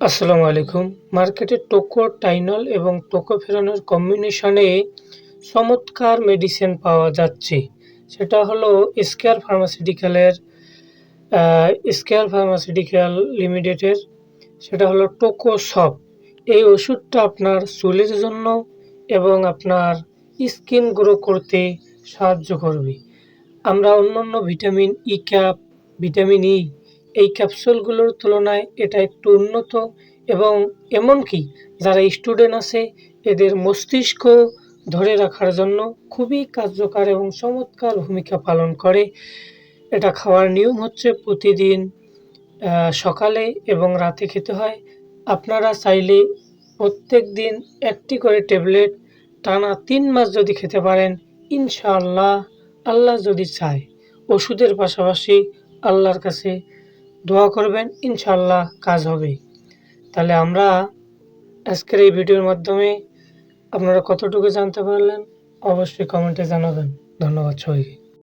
আসসালামু আলাইকুম। মার্কেটে টোকো টাইনল এবং টোকোফেরনের কম্বিনেশনে চমৎকার মেডিসিন পাওয়া যাচ্ছে। সেটা হলো স্কেয়ার ফার্মাসিউটিক্যালের স্কেয়ার ফার্মাসিউটিক্যাল লিমিটেডের, সেটা হলো টোকো সপ এই ওষুধটা আপনার চুলের জন্য এবং আপনার স্কিন গ্রো করতে সাহায্য করবে। আমরা অন্যান্য vitamin E, cap, vitamin E এই ক্যাপসুলগুলোর তুলনায় এটা একটু উন্নত এবং এমনকি যারা স্টুডেন্ট আছে, এদের মস্তিষ্ক ধরে রাখার জন্য খুবই কার্যকর এবং চমৎকার ভূমিকা পালন করে। এটা খাওয়ার নিয়ম হচ্ছে প্রতিদিন সকালে এবং রাতে খেতে হয়। আপনারা চাইলে প্রত্যেক দিন একটি করে ট্যাবলেট টানা তিন মাস যদি খেতে পারেন, ইনশাআল্লাহ আল্লাহ যদি চায়। ওষুধের পাশাপাশি আল্লাহর কাছে দোয়া করবেন ইনশাল্লাহ কাজ হবে তাহলে আমরা আজকের এই ভিডিওর মাধ্যমে আপনারা কতটুকু জানতে পারলেন, অবশ্যই কমেন্টে জানাবেন। ধন্যবাদ সবাইকে।